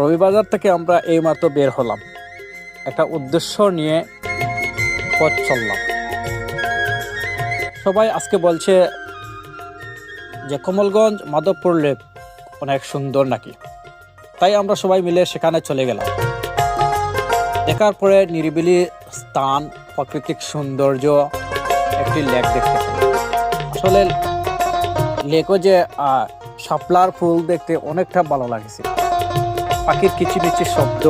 রবিবাজার থেকে আমরা এইমাত্র বের হলাম। একটা উদ্দেশ্য নিয়ে পথ চললাম। সবাই আজকে বলছে যে কমলগঞ্জ, মাধবপুর লেক অনেক সুন্দর নাকি? তাই আমরা সবাই মিলে সেখানে চলে গেলাম। দেখার পরে নিরিবিলি স্থান, প্রাকৃতিক সৌন্দর্য, একটি লেক দেখতে আসলে লেকও যে শাপলার ফুল দেখতে অনেকটা ভালো লাগছে। পাখির কিচিমিচি শব্দ,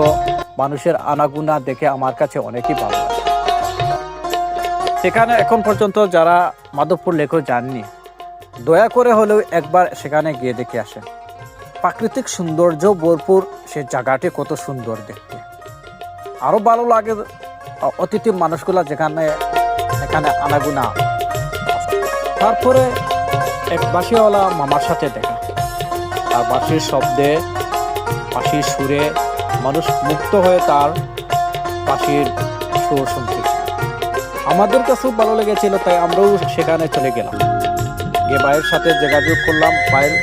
মানুষের আনাগুনা দেখে আমার কাছে অনেকই ভালো লাগে। সেখানে এখন পর্যন্ত যারা মাধবপুর লেকও যাননি, দয়া করে হলেও একবার সেখানে গিয়ে দেখে আসেন। প্রাকৃতিক সৌন্দর্য ভরপুর, সে জায়গাটি কত সুন্দর দেখতে। আরও ভালো লাগে অতিথি মানুষগুলা যেখানে এখানে আনাগুনা। তারপরে এক বাসিওয়ালা মামার সাথে দেখা। আর বাসির শব্দে বাঁশির সুরে মানুষ মুক্ত হয়ে তার পাখির সুর শুনতে আমাদের কাছেও ভালো লেগেছিল, তাই আমরাও সেখানে চলে গেলাম। গিয়ে ভাইয়ের সাথে যোগাযোগ করলাম। ভাইয়ের